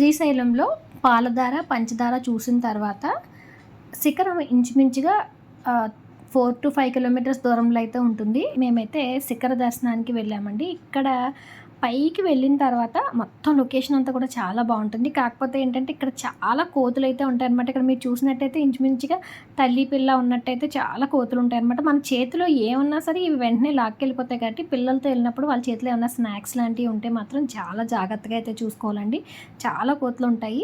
శ్రీశైలంలో పాలధార పంచదార చూసిన తర్వాత శిఖరం ఇంచుమించుగా ఫోర్ టు ఫైవ్ కిలోమీటర్స్ దూరంలో అయితే ఉంటుంది. మేమైతే శిఖర దర్శనానికి వెళ్ళామండి. ఇక్కడ పైకి వెళ్ళిన తర్వాత మొత్తం లొకేషన్ అంతా కూడా చాలా బాగుంటుంది. కాకపోతే ఏంటంటే ఇక్కడ చాలా కోతులు అయితే ఉంటాయి అనమాట ఇక్కడ మీరు చూసినట్టయితే ఇంచుమించుగా తల్లి పిల్ల ఉన్నట్టయితే చాలా కోతులు ఉంటాయి అనమాట మన చేతిలో ఏమన్నా సరే ఇవి వెంటనే లాక్కెళ్ళిపోతాయి కాబట్టి పిల్లలతో వెళ్ళినప్పుడు వాళ్ళ చేతిలో ఏమన్నా స్నాక్స్ లాంటివి ఉంటే మాత్రం చాలా జాగ్రత్తగా అయితే చూసుకోవాలండి. చాలా కోతులు ఉంటాయి.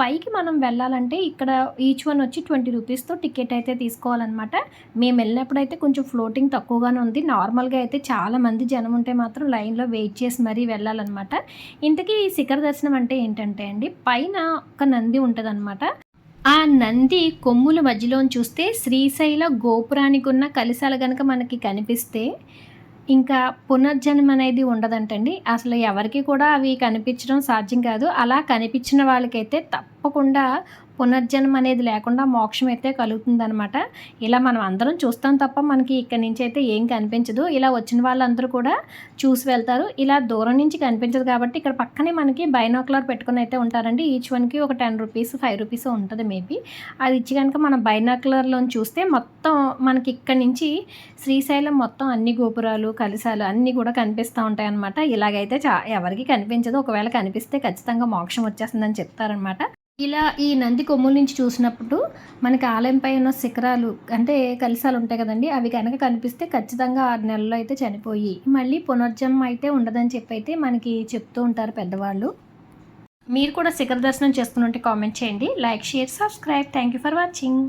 పైకి మనం వెళ్ళాలంటే ఇక్కడ ఈచ్ వన్ వచ్చి ట్వంటీ రూపీస్తో టికెట్ అయితే తీసుకోవాలన్నమాట. మేము వెళ్ళినప్పుడు అయితే కొంచెం ఫ్లోటింగ్ తక్కువగానే ఉంది. నార్మల్గా అయితే చాలా మంది జనం ఉంటే మాత్రం లైన్లో వెయిట్ చేసి మరీ వెళ్ళాలన్నమాట. ఇంతకీ ఈ శిఖర దర్శనం అంటే ఏంటంటే అండి పైన ఒక నంది ఉంటుందన్నమాట. ఆ నంది కొమ్ముల మధ్యలో చూస్తే శ్రీశైల గోపురానికి ఉన్న కలిశాలు కనుక మనకి కనిపిస్తే ఇంకా పునర్జన్మ అనేది ఉండదంటండి. అసలు ఎవరికి కూడా అవి కనిపించడం సాధ్యం కాదు. అలా కనిపించిన వాళ్ళకైతే తప్పకుండా పునర్జన్మ అనేది లేకుండా మోక్షం అయితే కలుగుతుందనమాట ఇలా మనం అందరం చూస్తాం తప్ప మనకి ఇక్కడ నుంచి అయితే ఏం కనిపించదు. ఇలా వచ్చిన వాళ్ళందరూ కూడా చూసి వెళ్తారు. ఇలా దూరం నుంచి కనిపించదు కాబట్టి ఇక్కడ పక్కనే మనకి బైనాకులర్ పెట్టుకుని అయితే ఉంటారండి. ఈచ్ వన్కి ఒక టెన్ రూపీస్ ఫైవ్ రూపీస్ ఉంటుంది మేబీ అది ఇచ్చి కనుక మనం బైనాకులర్లో చూస్తే మొత్తం మనకి ఇక్కడ నుంచి శ్రీశైలం మొత్తం అన్ని గోపురాలు కలిశాలు అన్నీ కూడా కనిపిస్తూ ఉంటాయి అన్నమాట ఇలాగైతే చా ఎవరికి కనిపించదు. ఒకవేళ కనిపిస్తే ఖచ్చితంగా మోక్షం వచ్చేస్తుందని చెప్తారనమాట ఇలా ఈ నంది కొమ్ముల నుంచి చూసినప్పుడు మనకి ఆలయంపై ఉన్న శిఖరాలు అంటే కలిసాలు ఉంటాయి కదండి అవి కనుక కనిపిస్తే ఖచ్చితంగా ఆరు నెలల్లో అయితే చనిపోయి మళ్ళీ పునర్జన్మ అయితే ఉండదని చెప్పి అయితే మనకి చెప్తూ ఉంటారు పెద్దవాళ్ళు. మీరు కూడా శిఖర దర్శనం చేసుకుని ఉంటే కామెంట్ చేయండి. Like share subscribe. Thank you for watching.